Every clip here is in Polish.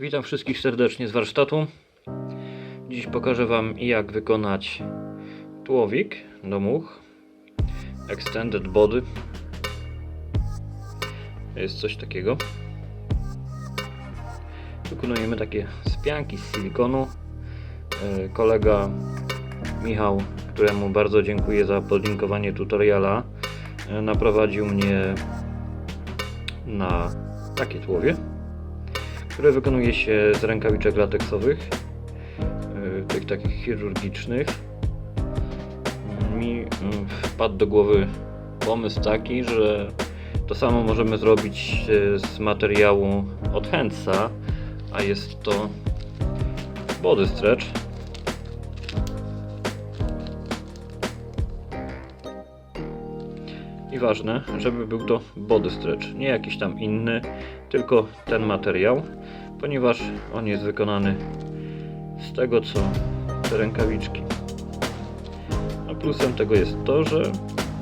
Witam wszystkich serdecznie z warsztatu. Dziś pokażę Wam jak wykonać tułowik do much Extended Body. Jest coś takiego. Wykonujemy takie spianki z silikonu. E, Kolega Michał, któremu bardzo dziękuję za podlinkowanie tutoriala, e, naprowadził mnie na takie tułowie które wykonuje się z rękawiczek lateksowych, yy, tych takich chirurgicznych. Mi yy, wpadł do głowy pomysł taki, że to samo możemy zrobić z materiału od Handsa, a jest to body stretch. Ważne, żeby był to body stretch, nie jakiś tam inny, tylko ten materiał, ponieważ on jest wykonany z tego co te rękawiczki. A plusem tego jest to, że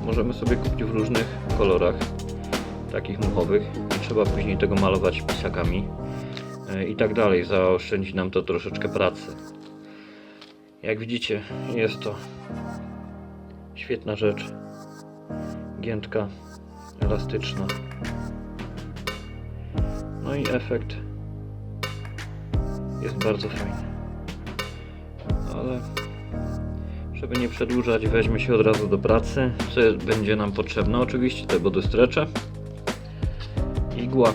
możemy sobie kupić w różnych kolorach, takich muchowych. Nie trzeba później tego malować pisakami e, i tak dalej. Zaoszczędzi nam to troszeczkę pracy. Jak widzicie, jest to świetna rzecz. Giętka, elastyczna. No i efekt jest bardzo fajny. Ale żeby nie przedłużać, weźmy się od razu do pracy. Co będzie nam potrzebne? Oczywiście te body stretche, igła,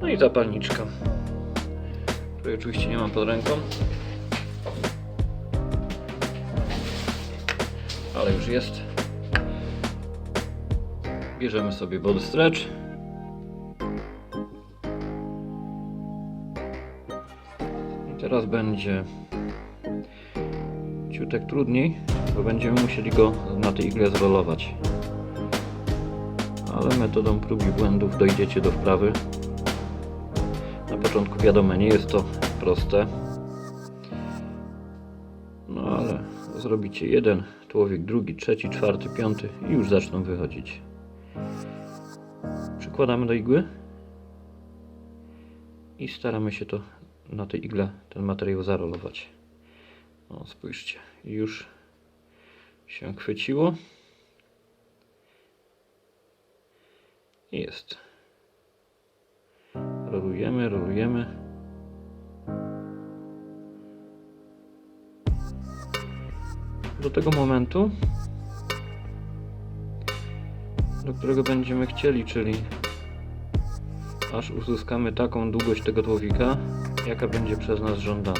no i zapalniczka, której oczywiście nie mam pod ręką. Ale już jest. Bierzemy sobie body stretch. I teraz będzie ciutek trudniej, bo będziemy musieli go na tej igle zrolować. Ale metodą prób i błędów dojdziecie do wprawy. Na początku wiadomo, nie jest to proste. No ale zrobicie jeden tułowik, drugi, trzeci, czwarty, piąty i już zaczną wychodzić. Przykładamy do igły i staramy się to na tej igle ten materiał zarolować. O, spójrzcie, już się chwyciło. Jest. Rolujemy, rolujemy. Do tego momentu, do którego będziemy chcieli, czyli aż uzyskamy taką długość tego tułowika, jaka będzie przez nas żądana.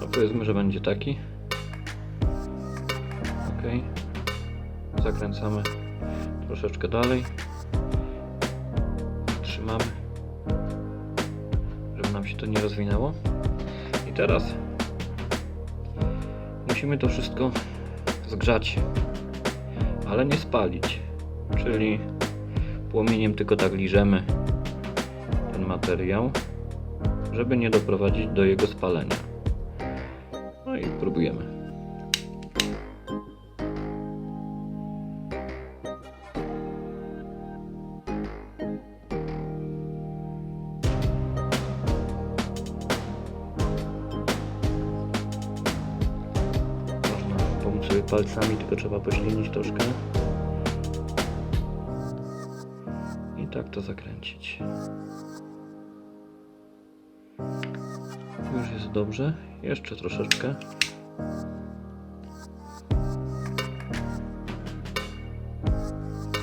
No powiedzmy, że będzie taki. Ok. Zakręcamy troszeczkę dalej. Trzymamy, żeby nam się to nie rozwinęło. I teraz musimy to wszystko zgrzać, ale nie spalić. Czyli płomieniem tylko tak liżemy ten materiał, żeby nie doprowadzić do jego spalenia. No i próbujemy. Palcami, tylko trzeba poślinić troszkę. I tak to zakręcić. Już jest dobrze. Jeszcze troszeczkę.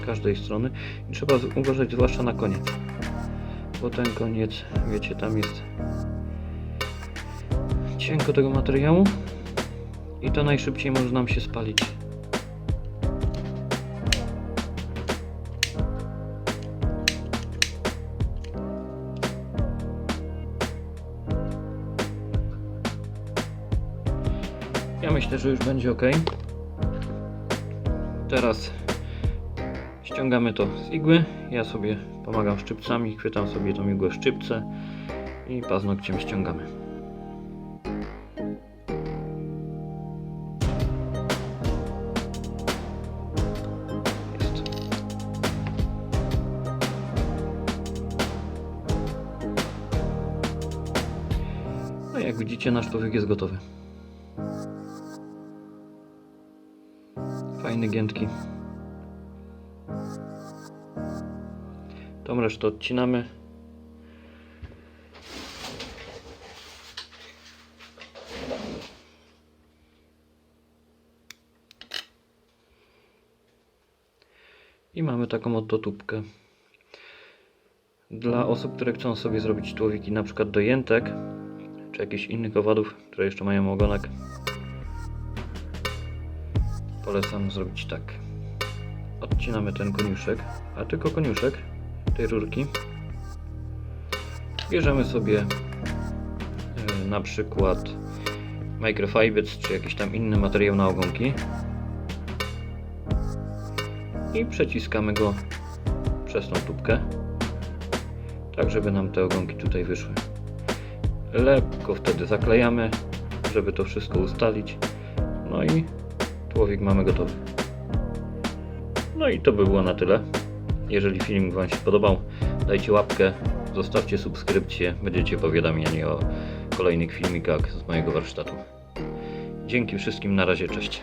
Z każdej strony. I trzeba uważać zwłaszcza na koniec. Bo ten koniec, wiecie, tam jest cienko tego materiału. I to najszybciej może nam się spalić. Ja myślę, że już będzie ok. Teraz ściągamy to z igły. Ja sobie pomagam szczypcami, chwytam sobie tą igłę szczypce i paznokciem ściągamy. Widzicie, nasz człowiek jest gotowy. Fajny, giętki. Tą resztę odcinamy. I mamy taką oto tubkę. Dla osób, które chcą sobie zrobić tułowiki na przykład do jętek, czy jakichś innych owadów, które jeszcze mają ogonek, polecam zrobić tak. Odcinamy ten koniuszek, a tylko koniuszek tej rurki. Bierzemy sobie e, na przykład microfibers czy jakiś tam inny materiał na ogonki i przeciskamy go przez tą tubkę tak żeby nam te ogonki tutaj wyszły lekko wtedy zaklejamy żeby to wszystko ustalić. No i tułowik mamy gotowy. No i to by było na tyle. Jeżeli filmik Wam się podobał dajcie łapkę zostawcie subskrypcję będziecie powiadamiani o kolejnych filmikach z mojego warsztatu. Dzięki wszystkim na razie cześć